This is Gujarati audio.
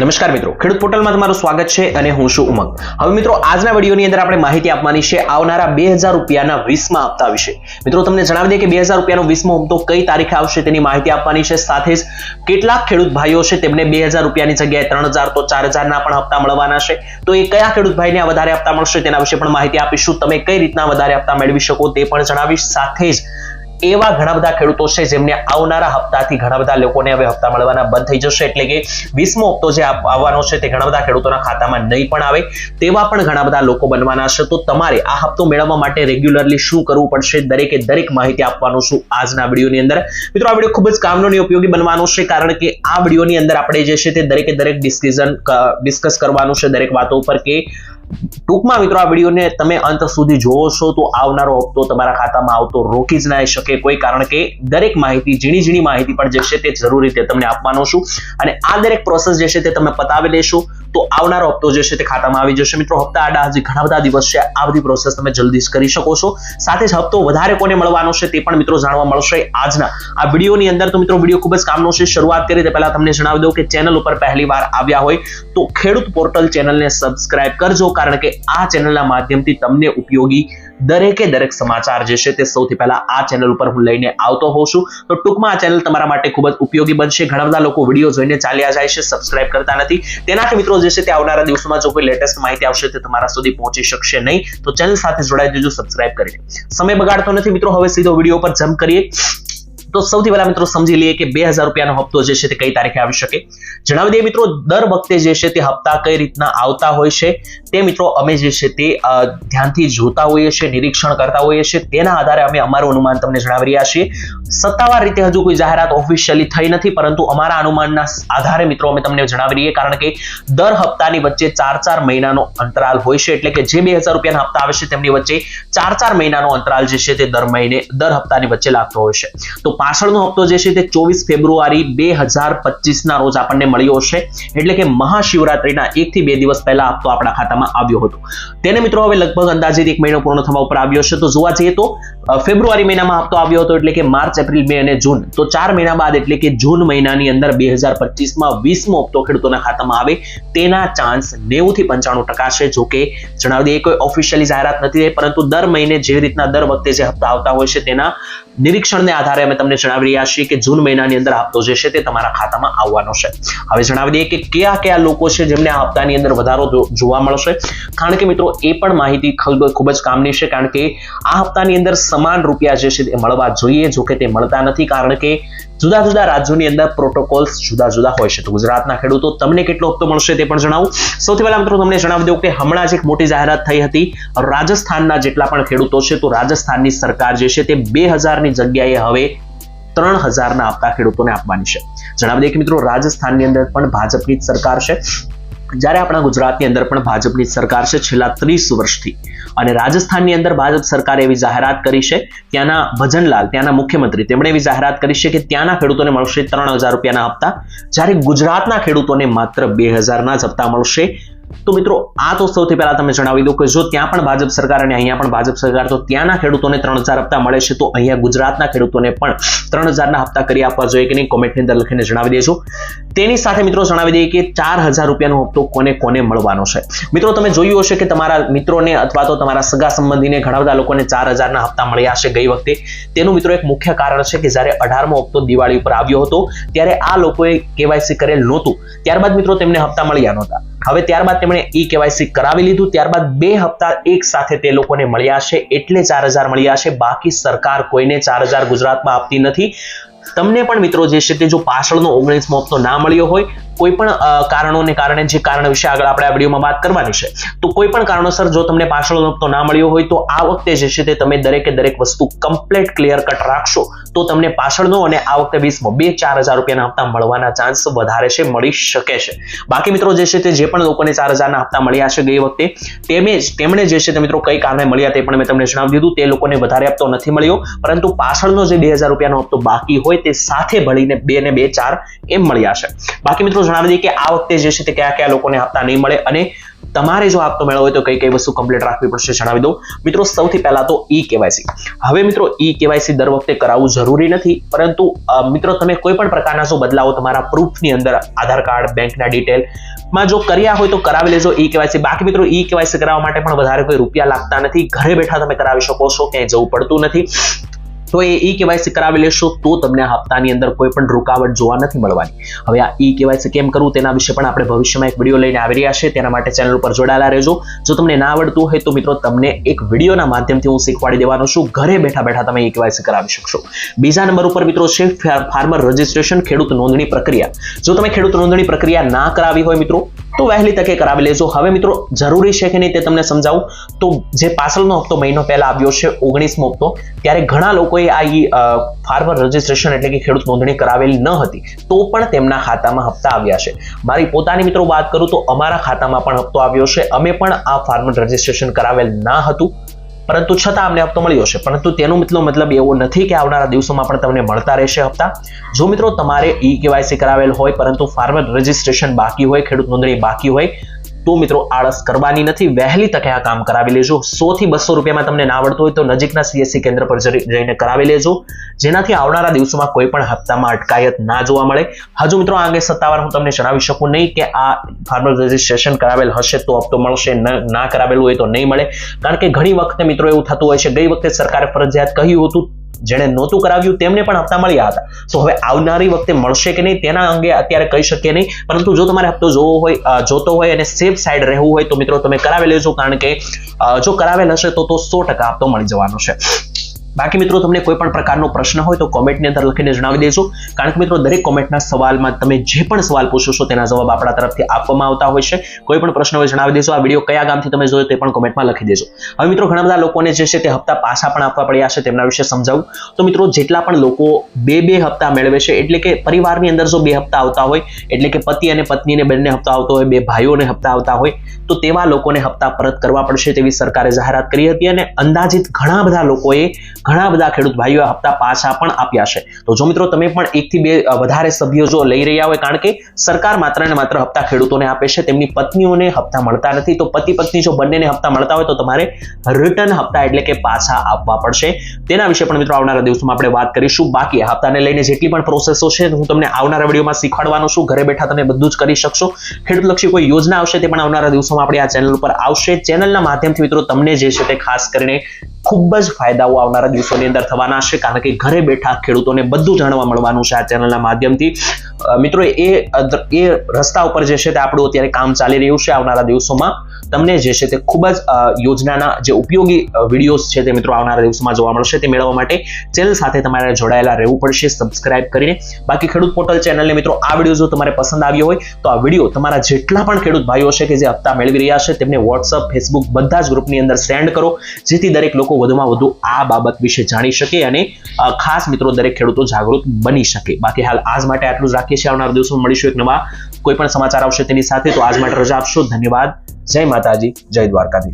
નમસ્કાર મિત્રો. ખેડૂત પોર્ટલમાં તમારું સ્વાગત છે અને હું છું ઉમંગ. હવે મિત્રો, આજના વિડીયોની અંદર આપણે માહિતી આપવાની છે આવનારા બે હજાર રૂપિયાના વીસમાં હપ્તા વિશે. મિત્રો, તમને જણાવી દે કે બે હજાર રૂપિયાનો વીસમો હપ્તો કઈ તારીખે આવશે તેની માહિતી આપવાની છે. સાથે જ કેટલાક ખેડૂત ભાઈઓ છે તેમને બે હજાર રૂપિયાની જગ્યાએ ત્રણ હજાર તો ચાર હજારના પણ હપ્તા મળવાના છે. તો એ કયા ખેડૂત ભાઈને વધારે હપ્તા મળશે તેના વિશે પણ માહિતી આપીશું. તમે કઈ રીતના વધારે હપ્તા મેળવી શકો તે પણ જણાવીશ. સાથે જ એવા ઘણા બધા ખેડૂતો છે જેમને આવનારા હપ્તાથી ઘણા બધા લોકોને હવે હપ્તા મળવાના બંધ થઈ જશે. એટલે કે વીસમો હપ્તો જે આવવાનો છે તે ઘણા બધા ખેડૂતોના ખાતામાં નહીં પણ આવે, તેવા પણ ઘણા બધા લોકો બનવાના છે. તો તમારે આ હપ્તો મેળવવા માટે રેગ્યુલરલી શું કરવું પડશે? દરેકે દરેક માહિતી આપવાનું છું આજના વિડીયોની અંદર. મિત્રો, આ વીડિયો ખૂબ જ કામનો અને ઉપયોગી બનવાનો છે, કારણ કે આ વિડીયોની અંદર આપણે જે છે તે દરેકે દરેક ડિસ્કશન ડિસ્કસ કરવાનું છે દરેક વાતો ઉપર કે ટૂંકમાં મિત્રો આ વિડીયોને તમે અંત સુધી જોવો છો તો આવનારો હપ્તો તમારા ખાતામાં આવતો રોકી જ ના શકે. કોઈ કારણ કે દરેક માહિતી, ઝીણી ઝીણી માહિતી પણ જે છે તે જરૂરી તે તમને આપવાનો છું. અને આ દરેક પ્રોસેસ જે છે તે તમે પતાવી લેશો. તો આવનારો હપ્તો જે છે તે ખાતામાં આવી જશે. મિત્રો, હપ્તા આડા હજી ઘણા બધા દિવસ છે. આ બધી પ્રોસેસ તમે જલ્દી કરી શકો છો. સાથે જ હપ્તો વધારે કોને મળવાનો છે તે પણ મિત્રો જાણવા મળશે આજના. આ વિડીયોની અંદર તો મિત્રો વીડિયો ખૂબ જ કામનો છે. શરૂઆત કરી તે પહેલા તમને જણાવી દઉં કે ચેનલ ઉપર પહેલી વાર આવ્યા હોય તો ખેડૂત પોર્ટલ ચેનલને સબસ્ક્રાઇબ કરજો, કારણ કે આ ચેનલના માધ્યમથી તમને ઉપયોગી દરેકે દરેક સમાચાર જે છે તે સૌથી પહેલા આ ચેનલ ઉપર હું લઈને આવતો હોઉં છું. તો ટૂંકમાં આ ચેનલ તમારા માટે ખૂબ જ ઉપયોગી બનશે. ઘણા બધા લોકો વીડિયો જોઈને ચાલ્યા જાય છે સબસ્ક્રાઇબ કરતા નથી. તેનાથી મિત્રો જે છે તે આવનારા દિવસોમાં જો કોઈ લેટેસ્ટ માહિતી આવશે તે તમારા સુધી પહોંચી શકશે નહીં. તો ચેનલ સાથે જોડાઈ દેજો સબસ્ક્રાઇબ કરીને. સમય બગાડતો નથી મિત્રો, હવે સીધો વીડિયો પર જમ્પ કરીએ. તો સૌથી પહેલા મિત્રો સમજી લઈએ કે બે હજાર રૂપિયાનો હપ્તો જે છે તે કઈ તારીખે આવી શકે. જણાવી દઈએ મિત્રો, દર વખતે જે છે તે હપ્તા કઈ રીતના આવતા હોય છે? તે મિત્રો અમે જે છે તે ધ્યાનથી જોતા હોઈએ છીએ, નિરીક્ષણ કરતા હોઈએ છીએ. તેના આધારે અમે અમારું અનુમાન તમને જણાવી રહ્યા છીએ. સત્તાવાર રીતે હજુ કોઈ જાહેરાત ઓફિશિયલી થઈ નથી, પરંતુ અમારા અનુમાનના આધારે મિત્રો અમે તમને જણાવી રહીએ કારણ કે દર હપ્તાની વચ્ચે ચાર ચાર મહિનાનો અંતરાલ હોય છે. એટલે કે જે બે હજાર રૂપિયાના હપ્તા આવે છે, તેમની વચ્ચે ચાર ચાર મહિનાનો અંતરાલ જે છે તે દર મહિને, દર હપ્તાની વચ્ચે લાગતો હોય છે. તો પાછળનો હપ્તો જે છે તે ચોવીસ ફેબ્રુઆરી બે હજાર પચીસના રોજ આપણને મળ્યો છે એટલે કે મહાશિવરાત્રિના એકથી બે દિવસ પહેલા હપ્તો આપણા ખાતામાં આવ્યો હતો. તેને મિત્રો હવે લગભગ અંદાજિત એક મહિનો પૂર્ણ થવા ઉપર આવ્યો છે તો જોવા જઈએ તો ફેબ્રુઆરી મહિનામાં હપ્તો આવ્યો હતો એટલે કે માર્ચ, એપ્રિલ, મે અને જૂન. તો ચાર મહિના બાદ એટલે કે જૂન મહિનાની અંદર બે હજાર પચીસમાં વીસમો હપ્તો ખેડૂતોના ખાતામાં આવે. તેના ચાન્સ નેવું થી પંચાણું ટકા છે. જોકે જણાવી દઈએ કોઈ ઓફિશિયલી જાહેરાત નથી પરંતુ દર મહિને જે રીતના દર વખતે જે હપ્તા આવતા હોય છે તેના નિરીક્ષણને આધારે અમે તમને જણાવી રહ્યા છીએ કે જૂન મહિનાની અંદર હપ્તો જે છે તે તમારા ખાતામાં આવવાનો છે. હવે જણાવી દઈએ કે કયા કયા લોકો છે જેમને આ હપ્તાની અંદર વધારો જોવા મળશે? કારણ કે મિત્રો, એ પણ માહિતી ખૂબ જ કામની છે, કારણ કે આ હપ્તાની અંદર સમાન રૂપિયા જે છે તે મળવા જોઈએ, જો કે તે મળતા નથી, કારણ કે જુદા જુદા રાજ્યોની અંદર પ્રોટોકોલ્સ જુદા જુદા હોય છે. તો ગુજરાતના ખેડૂતો તમને કેટલો હપ્તો મળશે તે પણ જણાવું. સૌથી પહેલા મિત્રો, તમને જણાવી દઉં કે હમણાં જ એક મોટી જાહેરાત થઈ હતી રાજસ્થાનના જેટલા પણ ખેડૂતો છે, તો રાજસ્થાનની સરકાર જે છે તે બે હજારની જગ્યાએ હવે ત્રણ હજારના હપ્તા ખેડૂતોને આપવાની છે. જણાવી દઈએ કે મિત્રો, રાજસ્થાનની અંદર પણ ભાજપની જ સરકાર છે. જ્યારે આપણા ગુજરાતની અંદર પણ ભાજપની સરકાર છે છેલ્લા ત્રીસ વર્ષથી. અને રાજસ્થાનની અંદર ભાજપ સરકારે એવી જાહેરાત કરી છે ત્યાંના ભજનલાલ ત્યાંના મુખ્યમંત્રી, તેમણે એવી જાહેરાત કરી છે કે ત્યાંના ખેડૂતોને મળશે ત્રણ હજાર રૂપિયાના હપ્તા. જ્યારે ગુજરાતના ખેડૂતોને માત્ર બે હજારના જ હપ્તા મળશે. તો મિત્રો, આ તો સૌથી પહેલા તમે જણાવી દો કે જો ત્યાં પણ ભાજપ સરકાર અને અહીંયા પણ ભાજપ સરકાર, તો ત્યાંના ખેડૂતોને ત્રણ હજાર હપ્તા મળે છે. તો અહીંયા ગુજરાતના ખેડૂતોને પણ ત્રણ હજારના હપ્તા કરી આપવા જોઈએ કે નહીં કોમેન્ટની અંદર લખીને જણાવી દેજો. તેની સાથે મિત્રો જણાવી દઈએ કે ચાર હજાર રૂપિયાનો હપ્તો કોને કોને મળવાનો છે? મિત્રો, તમે જોયું હશે કે તમારા મિત્રોને અથવા તો તમારા સગા સંબંધીને ઘણા બધા લોકોને ચાર હજારના હપ્તા મળ્યા છે ગઈ વખતે. તેનું મિત્રો એક મુખ્ય કારણ છે કે જ્યારે અઢારમો હપ્તો દિવાળી ઉપર આવ્યો હતો, ત્યારે આ લોકોએ કેવાયસી કરેલ નહોતું. ત્યારબાદ મિત્રો તેમને હપ્તા મળ્યા નહોતા. હવે ત્યારબાદ તેમણે ઈ કેવાયસી કરાવી લીધું. ત્યારબાદ બે હપ્તા એક સાથે તે લોકોને મળ્યા છે. એટલે ચાર હજાર મળ્યા છે. બાકી સરકાર કોઈને ચાર હજાર ગુજરાતમાં આપતી નથી. તમને પણ મિત્રો જે છે તે જો પાછળનો ઓગણીસમો હપ્તો ના મળ્યો હોય, કોઈ પણ કારણોને કારણે, જે કારણ વિશે આગળ આપણે આ વિડીયોમાં વાત કરવાની છે, તો કોઈ પણ કારણોસર જો તમને પાછળનો હપ્તો ના મળ્યો હોય, તો આ વખતે જે છે તે તમે દરેકે દરેક વસ્તુ કમ્પ્લીટ ક્લિયર કટ રાખશો. તો તમને પાછળનો અને આ વખતે વીસમો બે ચાર હજાર રૂપિયાના હપ્તા મળવાના ચાન્સ વધારે છે, મળી શકે છે. બાકી મિત્રો જે છે તે જે પણ લોકોને ચાર હજારના હપ્તા મળ્યા છે ગઈ વખતે, તેમે તેમણે જે છે તે મિત્રો કઈ કારણે મળ્યા તે પણ મેં તમને જણાવી દીધું. તે લોકોને વધારે હપ્તો નથી મળ્યો, પરંતુ પાછળનો જે બે હજાર રૂપિયાનો હપ્તો બાકી હોય તે સાથે ભળીને બે ને બે ચાર એમ મળ્યા છે. બાકી મિત્રો જણાવી દઈએ કે આ વખતે જે છે તે કયા કયા લોકોને હપ્તા નહીં મળે અને તમારે જો આપતો મેળવો હોય તો કઈ કઈ વસ્તુ કમ્પ્લીટ રાખવી પડશે જણાવી દઉં. મિત્રો, સૌથી પહેલા તો ઈ કેવાયસી હવે મિત્રો ઈ કેવાયસી દર વખતે કરાવવું જરૂરી નથી, પરંતુ મિત્રો, તમે કોઈ પણ પ્રકારના જો બદલાવો તમારા પ્રૂફની અંદર, આધાર કાર્ડ, બેંકના ડિટેલ, માં જો કર્યા હોય તો કરાવી લેજો ઈ કેવાયસી બાકી મિત્રો ઈ કેવાયસી કરાવવા માટે પણ વધારે કોઈ રૂપિયા લાગતા નથી. ઘરે બેઠા તમે કરાવી શકો છો, ક્યાંય જવું પડતું નથી. તો એ ઈ કેવાયસી કરાવી લેશો તો તમને હપ્તાની અંદર કોઈ પણ રૂકાવટ જોવા નથી મળવાની. હવે આ ઈ કેવાયસી કેમ કરવું તેના વિશે પણ આપણે ભવિષ્યમાં એક વીડિયો લઈને આવી રહ્યા છે તેના માટે ચેનલ ઉપર જોડાયેલા રહેજો. જો તમને ના આવડતું હોય તો મિત્રો તમને એક વિડીયોના માધ્યમથી હું શીખવાડી દેવાનો છું. ઘરે બેઠા બેઠા તમે ઈ કેવાયસી કરાવી શકશો. બીજા નંબર ઉપર મિત્રો છે ફાર્મર રજિસ્ટ્રેશન ખેડૂત નોંધણી પ્રક્રિયા. જો તમે ખેડૂત નોંધણી પ્રક્રિયા ના કરાવી હોય મિત્રો તો વહેલી તકે કરાવી લેજો. હવે મિત્રો, જરૂરી છે કે નહીં તે તમને સમજાવું. તો જે પાછળનો હપ્તો મહિનો પહેલા આવ્યો છે, ઓગણીસમો હપ્તો, ત્યારે ઘણા લોકોએ આ ફાર્મર રજિસ્ટ્રેશન એટલે કે ખેડૂત નોંધણી કરાવેલી ન હતી. તો પણ તેમના ખાતામાં હપ્તા આવ્યા છે. મારી પોતાની મિત્રો વાત કરું તો અમારા ખાતામાં પણ હપ્તો આવ્યો છે. અમે પણ આ ફાર્મર રજિસ્ટ્રેશન કરાવેલ ના હતું. પરંતુ છતાં અમને હપ્તો મળ્યો છે. પરંતુ તેનો મિત્રો મતલબ એવો નથી કે આવનારા દિવસોમાં પણ તમને મળતા રહેશે હપ્તા. જો મિત્રો તમારે ઈ કેવાયસી કરાવેલ હોય, પરંતુ ફાર્મર રજિસ્ટ્રેશન બાકી હોય, ખેડૂત નોંધણી બાકી હોય તો મિત્રો આળસ કરવાની નથી, વહેલી તકે આ કામ કરાવી લેજો. સો થી બસો રૂપિયામાં તમને ના આવડતું હોય તો નજીકના સીએસસી કેન્દ્ર પર જઈને કરાવી લેજો. જેનાથી આવનારા દિવસોમાં કોઈ પણ હપ્તામાં અટકાયત ના જોવા મળે. હજુ મિત્રો આ અંગે સત્તાવાર હું તમને જણાવી શકું નહીં કે આ ફાર્મર રજિસ્ટ્રેશન કરાવેલ હશે તો હપ્તો મળશે ના કરાવેલું હોય તો નહીં મળે. કારણ કે ઘણી વખતે મિત્રો એવું થતું હોય છે, ગઈ વખતે સરકારે ફરજિયાત કહ્યું હતું જેણે નહોતું કરાવ્યું, તેમને પણ હપ્તા મળ્યા હતા. તો હવે આવનારી વખતે મળશે કે નહીં, તેના અંગે અત્યારે કહી શકીએ નહીં. પરંતુ જો તમારે હપ્તો જોવો હોય જોતો હોય અને સેફ સાઈડ રહેવું હોય, તો મિત્રો તમે કરાવી લેજો. કારણ કે જો કરાવેલ હશે તો તો સો ટકા હપ્તો મળી જવાનો છે. બાકી મિત્રો, તમને કોઈ પણ પ્રકારનો પ્રશ્ન હોય તો કોમેન્ટની અંદર લખીને જણાવી દેજો. કારણ કે મિત્રો, દરેક કોમેન્ટના સવાલમાં તમે જે પણ સવાલ પૂછો છો તેના જવાબ આપણા તરફથી આપવામાં આવતા હોય છે. કોઈ પણ પ્રશ્ન હોય જણાવી દેજો. આ વીડિયો કયા ગામથી તમે જોયો તે પણ કોમેન્ટમાં લખી દેજો. હવે મિત્રો, ઘણા બધા લોકોને જે છે તે હપ્તા પાછા પણ આપવા પડ્યા છે તેમના વિશે સમજાવું. તો મિત્રો, જેટલા પણ લોકો બે બે હપ્તા મેળવે છે, એટલે કે પરિવારની અંદર જો બે હપ્તા આવતા હોય, એટલે કે પતિ અને પત્નીને બંને હપ્તા આવતો હોય, બે ભાઈઓને હપ્તા આવતા હોય, તો તેવા લોકોને હપ્તા પરત કરવા પડશે તેવી સરકારે જાહેરાત કરી હતી અને અંદાજિત ઘણા બધા લોકોએ ઘણા બધા ખેડૂત ભાઈઓએ હપ્તા પાછા પણ આપ્યા છે. તો જો મિત્રો તમે પણ એકથી બે વધારે સભ્યો જો લઈ રહ્યા હોય, કારણ કે સરકાર માત્ર ને માત્ર હપ્તા ખેડૂતોને આપે છે, તેમની પત્નીઓને હપ્તા મળતા નથી. તો પતિ પત્ની જો બંનેને હપ્તા મળતા હોય તો તમારે રિટર્ન હપ્તા એટલે કે પાછા આપવા પડશે. તેના વિશે પણ મિત્રો આવનારા દિવસોમાં આપણે વાત કરીશું. બાકી હપ્તાને લઈને જેટલી પણ પ્રોસેસો છે, હું તમને આવનારા વિડીયોમાં શીખવાડવાનો છું. ઘરે બેઠા તમે બધું જ કરી શકશો. ખેડૂતલક્ષી કોઈ યોજના આવશે તે પણ આવનારા દિવસોમાં આપણે આ ચેનલ ઉપર આવશે. ચેનલના માધ્યમથી મિત્રો તમને જે છે તે ખાસ કરીને ખૂબ જ ફાયદાઓ આવનારા દિવસોની અંદર થવાના છે. કારણ કે ઘરે બેઠા ખેડૂતોને બધું જાણવા મળવાનું છે આ ચેનલના માધ્યમથી. મિત્રો, એ એ રસ્તા ઉપર જે છે તે આપણું અત્યારે કામ ચાલી રહ્યું છે આવનારા દિવસોમાં. તમને જે છે તે ખૂબ જ યોજનાના જે ઉપયોગી વિડીયોઝ છે તે મિત્રો આવનારા દિવસોમાં જોવા મળશે. તે મેળવવા માટે ચેનલ સાથે તમારે જોડાયેલા રહેવું પડશે. સબસ્ક્રાઇબ કરીને. બાકી ખેડૂત પોર્ટલ ચેનલને મિત્રો આ વીડિયો જો તમારે પસંદ આવ્યો હોય, તો આ વીડિયો તમારા જેટલા પણ ખેડૂત ભાઈઓ છે કે જે હપ્તા મેળવી રહ્યા છે, તેમને વોટ્સઅપ ફેસબુક બધા જ ગ્રુપની અંદર સેન્ડ કરો. જેથી દરેક લોકો વધુમાં વધુ આ બાબત વિશે જાણી શકે અને ખાસ મિત્રો દરેક ખેડૂતો જાગૃત બની શકે. બાકી હાલ આજ માટે આટલું જ રાખીએ છીએ. આવનાર દિવસોમાં મળીશું એક નવા, કોઈ પણ સમાચાર આવશે તેની સાથે. તો આજ માટે રજા આપશો. ધન્યવાદ. જય માતાજી. જય દ્વારકાધીશ.